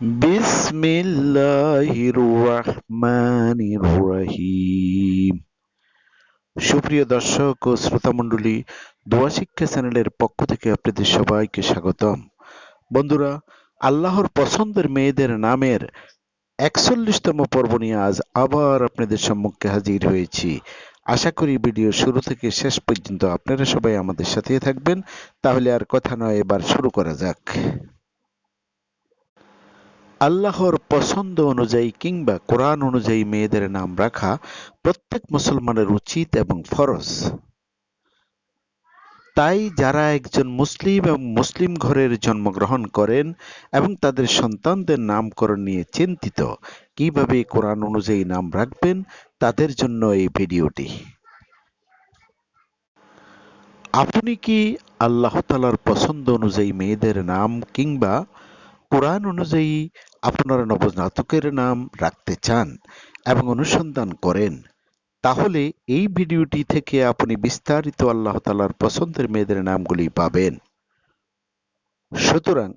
বিসমিল্লাহির রহমানির রহিম সুপ্রিয় দর্শক ও শ্রোতামণ্ডলী, দোয়া শিক্ষা চ্যানেলের পক্ষ থেকে আপনাদের সবাইকে স্বাগতম। বন্ধুরা, আল্লাহর পছন্দের মেয়েদের নামের একচল্লিশতম পর্ব নিয়ে আজ আবার আপনাদের সম্মুখে হাজির হয়েছি। আশা করি ভিডিও শুরু থেকে শেষ পর্যন্ত আপনারা সবাই আমাদের সাথে থাকবেন। তাহলে আর কথা নয়, এবার শুরু করা যাক। আল্লাহর পছন্দ অনুযায়ী কিংবা কোরআন অনুযায়ী মেয়েদের নাম রাখা প্রত্যেক মুসলমানের উচিত এবং ফরজ। তাই যারা একজন মুসলিম এবং মুসলিম ঘরের জন্মগ্রহণ করেন এবং তাদের সন্তানদের নামকরণ নিয়ে চিন্তিত, কীভাবে কোরআন অনুযায়ী নাম রাখবেন, তাদের জন্য এই ভিডিওটি। আপনি কি আল্লাহ তালার পছন্দ অনুযায়ী মেয়েদের নাম কিংবা কোরআন অনুযায়ী আপনারা নবজাতকের নাম রাখতে চান এবং অনুসন্ধান করেন, তাহলে এই ভিডিওটি থেকে আপনি বিস্তারিত আল্লাহ তালার পছন্দের মেয়েদের নামগুলি পাবেন। সুতরাং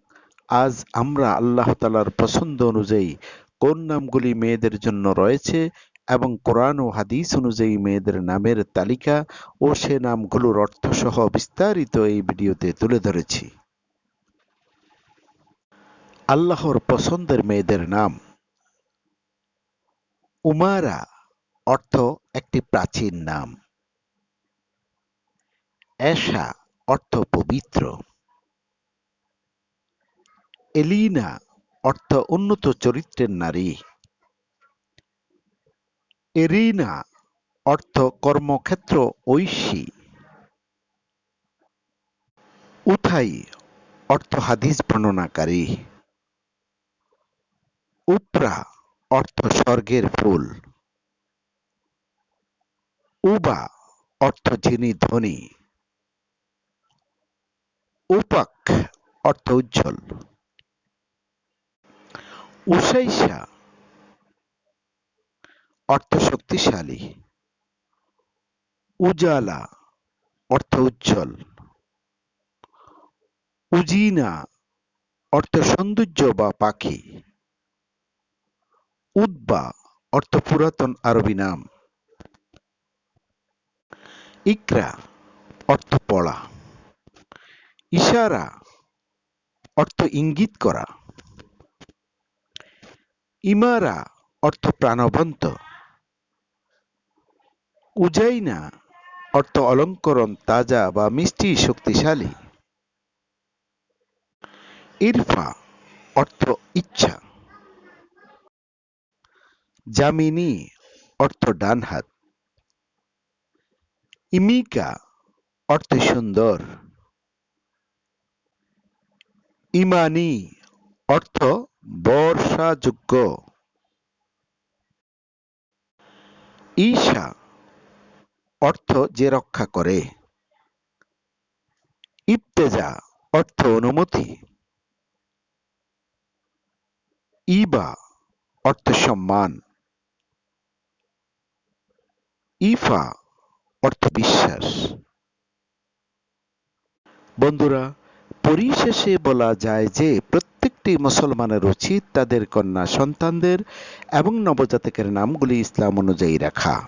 আজ আমরা আল্লাহ তালার পছন্দ অনুযায়ী কোন নামগুলি মেয়েদের জন্য রয়েছে এবং কোরআন ও হাদিস অনুযায়ী মেয়েদের নামের তালিকা ও সে নামগুলোর অর্থ সহ বিস্তারিত এই ভিডিওতে তুলে ধরেছি। আল্লাহর পছন্দের মেয়েদের নাম। উমারা অর্থ একটি প্রাচীন নাম। এশা অর্থ পবিত্র। এলিনা অর্থ উন্নত চরিত্রের নারী। এরিনা অর্থ কর্মক্ষেত্র ঐশী। উথাই অর্থ হাদিস বর্ণনাকারী। উপরা অর্থ স্বর্গের ফুল। উবা অর্থ যিনি ধনী। উপাক অর্থ উজ্জ্বল। উসাইসা অর্থ শক্তিশালী। উজালা অর্থ উজ্জ্বল। উজিনা অর্থ সৌন্দর্য বা পাখি। উদ্বা অর্থ পুরাতন আরবি নাম। ইকরা অর্থ পড়া। ইশারা অর্থ ইঙ্গিত করা। ইমারা অর্থ প্রাণবন্ত। উজাইনা অর্থ অলঙ্করণ তাজা বা মিষ্টি শক্তিশালী। ইরফা অর্থ ইচ্ছা। জামিনী অর্থ ডান হাত ইমিকা অর্থ সুন্দর ইমানি অর্থ বর্ষাযোগ্য ঈশা অর্থ যে রক্ষা করে। ইবতেজা অর্থ অনুমতি ইবা অর্থ সম্মান ইফা অর্থ বিশ্বাস। বন্ধুরা, পরিশেষে বলা যায় যে প্রত্যেকটি মুসলমানের উচিত তাদের কন্যা সন্তানদের এবং নবজাতকের নামগুলি ইসলাম অনুযায়ী রাখা।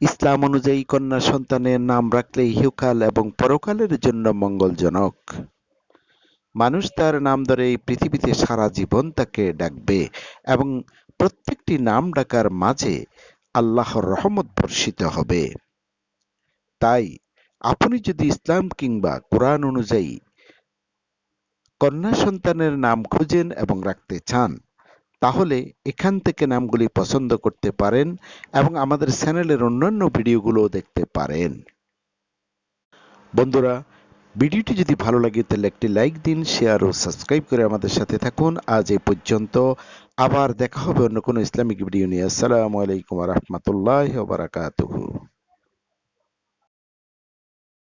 ইসলাম অনুযায়ী কন্যা সন্তানের নাম রাখলে ইহকাল এবং পরকালের জন্য মঙ্গলজনক। মানুষ তার নাম ধরে এই পৃথিবীতে সারা জীবন তাকে ডাকবে এবং প্রত্যেকটি নাম ডাকার মাঝে আল্লাহর রহমত বর্ষিত হবে। তাই আপনি যদি ইসলাম কিংবা কোরআন অনুযায়ী কন্যা সন্তানের নাম খুঁজেন এবং রাখতে চান, তাহলে এখান থেকে নামগুলি পছন্দ করতে পারেন এবং আমাদের চ্যানেলের অন্যান্য ভিডিওগুলো দেখতে পারেন। বন্ধুরা, ভিডিওটি যদি ভালো লাগে তাহলে একটি লাইক দিন, শেয়ার ও সাবস্ক্রাইব করে আমাদের সাথে থাকুন। আজ এই পর্যন্ত। আবার দেখা হবে অন্য কোনো ইসলামিক ভিডিও নিয়ে। আসসালামু আলাইকুম রহমতুল্লাহ বারাকাতুহু।